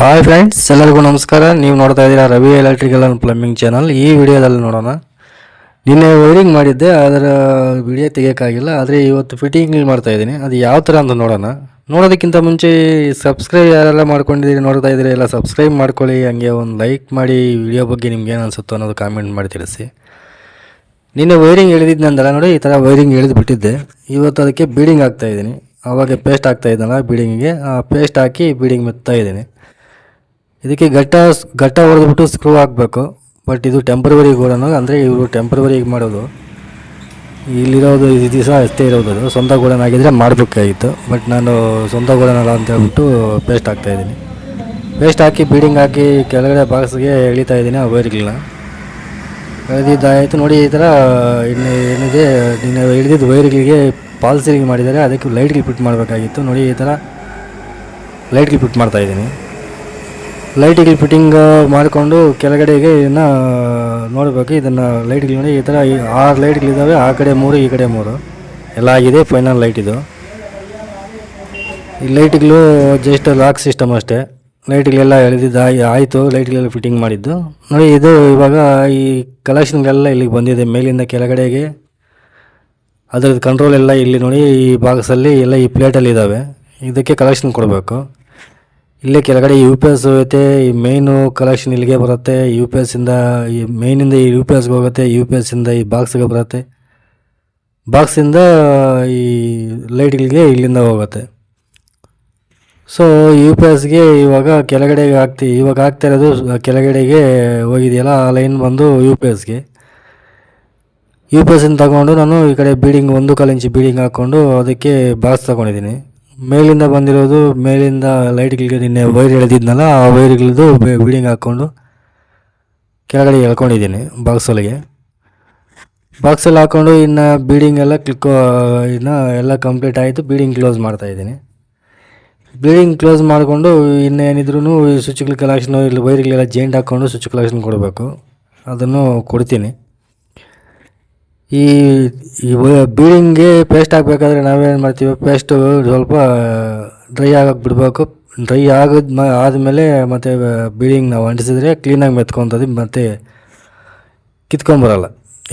Hi friends ಎಲ್ಲರಿಗೂ ನಮಸ್ಕಾರ. ನೀವು ನೋಡ್ತಾ ಇದ್ದೀರಾ Ravi electrical and plumbing channel ಈ ವಿಡಿಯೋದಲ್ಲಿ ನೋಡೋಣ. ನಿನ್ನೆ ವೈರಿಂಗ್ ಮಾಡಿದ್ದೆ ಅದರ ವಿಡಿಯೋ ತೆಗಿಯೋಕ್ಕಾಗಿಲ್ಲ. ಆದರೆ ಇವತ್ತು ಫಿಟ್ಟಿಂಗ್ ಮಾಡ್ತಾ ಇದ್ದೀನಿ. ಅದು ಯಾವ ಥರ ಅಂತ ನೋಡೋಣ. ನೋಡೋದಕ್ಕಿಂತ ಮುಂಚೆ ಸಬ್ಸ್ಕ್ರೈಬ್ ಯಾರೆಲ್ಲ ಮಾಡ್ಕೊಂಡಿದ್ದೀರಿ, ನೋಡ್ತಾ ಇದ್ದೀರಿ, ಎಲ್ಲ ಸಬ್ಸ್ಕ್ರೈಬ್ ಮಾಡ್ಕೊಳ್ಳಿ. ಹಂಗೆ ಒಂದು ಲೈಕ್ ಮಾಡಿ ವಿಡಿಯೋ ಬಗ್ಗೆ ನಿಮ್ಗೆ ಏನು ಅನಿಸುತ್ತೋ ಅನ್ನೋದು ಕಾಮೆಂಟ್ ಮಾಡಿ ತಿಳಿಸಿ. ನಿನ್ನೆ ವೈರಿಂಗ್ ಎಳೆದಿದ್ನಂದಲ್ಲ ನೋಡಿ, ಈ ಥರ ವೈರಿಂಗ್ ಎಳೆದು ಬಿಟ್ಟಿದ್ದೆ. ಇವತ್ತು ಅದಕ್ಕೆ ಬೀಡಿಂಗ್ ಆಗ್ತಾಯಿದ್ದೀನಿ ಆವಾಗ ಪೇಸ್ಟ್ ಆಗ್ತಾಯಿದ್ದಲ್ಲ ಬೀಡಿಂಗಿಗೆ ಆ ಪೇಸ್ಟ್ ಹಾಕಿ ಬೀಡಿಂಗ್ ಮೆತ್ತಾ ಇದ್ದೀನಿ. ಇದಕ್ಕೆ ಘಟ್ಟ ಘಟ್ಟ ಹೊಡೆದ್ಬಿಟ್ಟು ಸ್ಕ್ರೂ ಹಾಕಬೇಕು. ಬಟ್ ಇದು ಟೆಂಪ್ರವರಿ ಗೋಡನು ಅಂದರೆ ಇವರು ಟೆಂಪ್ರವರಿಗೆ ಮಾಡೋದು. ಇಲ್ಲಿರೋದು ಈ ದಿವಸ ಅಷ್ಟೇ ಇರೋದು ಅದು. ಸ್ವಂತ ಗೋಡನ್ ಆಗಿದ್ದರೆ ಮಾಡಬೇಕಾಗಿತ್ತು. ಬಟ್ ನಾನು ಸ್ವಂತ ಗೋಡನಲ್ಲ ಅಂತ ಹೇಳ್ಬಿಟ್ಟು ಪೇಸ್ಟ್ ಹಾಕ್ತಾ ಇದ್ದೀನಿ. ಪೇಸ್ಟ್ ಹಾಕಿ ಬೀಡಿಂಗ್ ಹಾಕಿ ಕೆಳಗಡೆ ಬಾಕ್ಸ್ಗೆ ಎಳಿತಾ ಇದ್ದೀನಿ ಆ ವೈರ್ಗಳನ್ನ ಎಳೆದಿದ್ದಾಯಿತು ನೋಡಿ ಈ ಥರ, ಇನ್ನು ಏನಿದೆ ಇನ್ನು ಎಳೆದಿದ್ದ ವೈರ್ಗಳಿಗೆ ಪಾಲ್ಸಿಗೆ ಮಾಡಿದ್ದಾರೆ. ಅದಕ್ಕೆ ಲೈಟ್ಗೆ ಫಿಟ್ ಮಾಡಬೇಕಾಗಿತ್ತು. ನೋಡಿ ಈ ಥರ ಲೈಟ್ಗೆ ಫಿಟ್ ಮಾಡ್ತಾ ಲೈಟ್ಗಳು ಫಿಟ್ಟಿಂಗ್ ಮಾಡಿಕೊಂಡು ಕೆಳಗಡೆಗೆ ಇದನ್ನು ನೋಡಬೇಕು. ಇದನ್ನು ಲೈಟ್ಗಳು ನೋಡಿ, ಈ ಥರ ಆರು ಲೈಟ್ಗಳಿದ್ದಾವೆ ಆ ಕಡೆ ಮೂರು, ಈ ಕಡೆ ಮೂರು. ಎಲ್ಲ ಆಗಿದೆ, ಫೈನಲ್ ಲೈಟ್ ಇದು. ಈ ಲೈಟ್ಗಳು ಜಸ್ಟ್ ಲಾಕ್ ಸಿಸ್ಟಮ್ ಅಷ್ಟೇ. ಲೈಟ್ಗಳೆಲ್ಲ ಎಳೆದಿದ್ದು, ಆಯಿತು. ಲೈಟ್ಗಳೆಲ್ಲ ಫಿಟ್ಟಿಂಗ್ ಮಾಡಿದ್ದು. ನೋಡಿ, ಇದು ಇವಾಗ ಈ ಕಲೆಕ್ಷನ್ಗಳೆಲ್ಲ ಇಲ್ಲಿಗೆ ಬಂದಿದೆ. ಮೇಲಿಂದ ಕೆಳಗಡೆಗೆ. ಅದ್ರದ್ದು ಕಂಟ್ರೋಲ್ ಎಲ್ಲ ಇಲ್ಲಿ ನೋಡಿ, ಈ ಬಾಕ್ಸಲ್ಲಿ ಎಲ್ಲ ಈ ಪ್ಲೇಟಲ್ಲಿ ಇದ್ದಾವೆ ಇದಕ್ಕೆ ಕಲೆಕ್ಷನ್ ಕೊಡಬೇಕು. ಇಲ್ಲೇ ಕೆಳಗಡೆ ಯು ಪಿ ಎಸ್ ಹೋಗುತ್ತೆ, ಈ ಮೇಯ್ನು ಕಲೆಕ್ಷನ್ ಇಲ್ಲಿಗೆ ಬರುತ್ತೆ ಯು ಪಿ ಎಸ್ಸಿಂದ ಈ ಮೇಯ್ನಿಂದ ಈ ಯು ಪಿ ಎಸ್ಗೆ ಹೋಗುತ್ತೆ ಯು ಪಿ ಎಸ್ಸಿಂದ ಈ ಬಾಕ್ಸ್ಗೆ ಬರುತ್ತೆ. ಬಾಕ್ಸಿಂದ ಈ ಲೈಟ್ಗಳಿಗೆ ಇಲ್ಲಿಂದ ಹೋಗುತ್ತೆ. ಸೊ ಯು ಪಿ ಎಸ್ಗೆ ಇವಾಗ ಕೆಳಗಡೆಗೆ ಹಾಕ್ತಿ, ಇವಾಗ ಹಾಕ್ತಾ ಇರೋದು ಕೆಳಗಡೆಗೆ ಹೋಗಿದೆಯಲ್ಲ, ಆ ಲೈನ್ ಬಂದು ಯು ಪಿ ಎಸ್ಗೆ ಯು ಪಿ ಎಸ್ಸಿಂದ ತಗೊಂಡು ನಾನು ಈ ಕಡೆ ಬೀಡಿಂಗ್ ಒಂದು ಕಾಲು ಇಂಚು ಬೀಡಿಂಗ್ ಹಾಕ್ಕೊಂಡು ಅದಕ್ಕೆ ಬಾಕ್ಸ್ ತಗೊಂಡಿದ್ದೀನಿ. ಮೇಲಿಂದ ಬಂದಿರೋದು, ಮೇಲಿಂದ ಲೈಟ್ಗಳಿಗೆ ನಿನ್ನೆ ವೈರ್ ಎಳೆದಿದ್ನಲ್ಲ, ಆ ವೈರ್ಗಳದ್ದು ಬೀಡಿಂಗ್ ಹಾಕ್ಕೊಂಡು ಕೆಳಗಡೆ ಎಳ್ಕೊಂಡಿದ್ದೀನಿ ಬಾಕ್ಸೊಳಗೆ ಬಾಕ್ಸಲ್ಲಿ ಹಾಕ್ಕೊಂಡು ಇನ್ನು ಬೀಡಿಂಗ್ ಎಲ್ಲ ಕ್ಲಿಕ್ ಇನ್ನು ಎಲ್ಲ ಕಂಪ್ಲೀಟ್ ಆಯಿತು ಬೀಡಿಂಗ್ ಕ್ಲೋಸ್ ಮಾಡ್ತಾ ಇದ್ದೀನಿ. ಬೀಡಿಂಗ್ ಕ್ಲೋಸ್ ಮಾಡಿಕೊಂಡು ಇನ್ನೇನಿದ್ರೂ ಸ್ವಿಚ್ಗಳ ಕಲೆಕ್ಷನ್ ಇಲ್ಲಿ ವೈರ್ಗಳೆಲ್ಲ ಜೇಂಟ್ ಹಾಕ್ಕೊಂಡು ಸ್ವಿಚ್ ಕಲೆಕ್ಷನ್ ಕೊಡಬೇಕು. ಅದನ್ನು ಕೊಡ್ತೀನಿ. ಈ ಬೀಡಿಂಗ್ಗೆ ಪೇಸ್ಟ್ ಹಾಕಬೇಕಾದ್ರೆ ನಾವೇನು ಮಾಡ್ತೀವಿ ಪೇಸ್ಟು ಸ್ವಲ್ಪ ಡ್ರೈ ಆಗೋಕೆ ಬಿಡಬೇಕು. ಡ್ರೈ ಆಗದ ಮ, ಆದಮೇಲೆ ಮತ್ತು ಬೀಡಿಂಗ್ ನಾವು ಅಂಟಿಸಿದ್ರೆ ಕ್ಲೀನಾಗಿ ಮೆತ್ಕೊತದೆ ಮತ್ತು ಕಿತ್ಕೊಂಬರಲ್ಲ.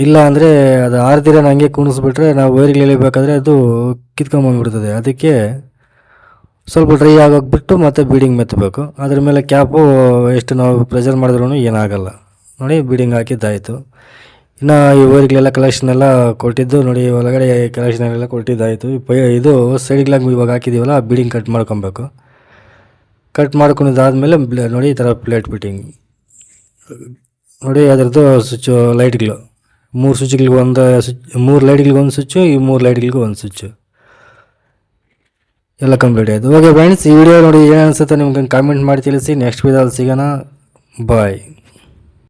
ಇಲ್ಲ ಅಂದರೆ ಅದು ಆರ್ದಿರ ಹಂಗೆ ಕುಣಿಸ್ಬಿಟ್ರೆ ನಾವು ವೈರ್ಗೆ ಎಳಿಬೇಕಾದ್ರೆ ಅದು ಕಿತ್ಕೊಂಬಂದ್ಬಿಡ್ತದೆ. ಅದಕ್ಕೆ ಸ್ವಲ್ಪ ಡ್ರೈ ಆಗೋಕೆ ಬಿಟ್ಟು ಮತ್ತು ಬೀಡಿಂಗ್ ಮೆತ್ತಬೇಕು ಅದ್ರ ಮೇಲೆ ಕ್ಯಾಪು ಎಷ್ಟು ನಾವು ಪ್ರೆಷರ್ ಮಾಡಿದ್ರೂ ಏನಾಗಲ್ಲ. ನೋಡಿ ಬೀಡಿಂಗ್ ಹಾಕಿದ್ದಾಯಿತು. ಇನ್ನು ಇವರಿಗೆಲ್ಲ ಕಲೆಕ್ಷನ್ ಎಲ್ಲ ಕೊಟ್ಟಿದ್ದು ನೋಡಿ, ಒಳಗಡೆ ಕಲೆಕ್ಷನ್ ಎಲ್ಲ ಕೊಟ್ಟಿದ್ದಾಯಿತು. ಇದು ಸೈಡ್ಗಳಾಗಿ ಇವಾಗ ಹಾಕಿದ್ದೀವಲ್ಲ ಆ ಬೀಡಿಂಗ್ ಕಟ್ ಮಾಡ್ಕೊಬೇಕು. ಕಟ್ ಮಾಡ್ಕೊಂಡಿದ್ದಾದಮೇಲೆ ನೋಡಿ ಈ ಥರ ಪ್ಲೇಟ್ ಫಿಟ್ಟಿಂಗ್ ನೋಡಿ ಅದರದ್ದು ಸ್ವಿಚ್ಚು ಲೈಟ್ಗಳು ಮೂರು ಸ್ವಿಚ್ಗಳಿಗೆ ಒಂದು ಸ್ವಿಚ್ ಮೂರು ಲೈಟ್ಗಳಿಗೆ ಒಂದು ಸ್ವಿಚ್ಚು ಈ ಮೂರು ಲೈಟ್ಗಳಿಗೂ ಒಂದು ಸ್ವಿಚ್ಚು ಎಲ್ಲ ಕಂಪ್ಲೀಟ್ ಆಯಿತು. ಓಕೆ ಫ್ರೆಂಡ್ಸ್ ಈ ವಿಡಿಯೋ ನೋಡಿ ಏನು ಅನಿಸುತ್ತೆ ನಿಮ್ಗೆ ಕಾಮೆಂಟ್ ಮಾಡಿ ತಿಳಿಸಿ. ನೆಕ್ಸ್ಟ್ ವಿಡಿಯೋದಲ್ಲಿ ಸಿಗೋಣ. ಬಾಯ್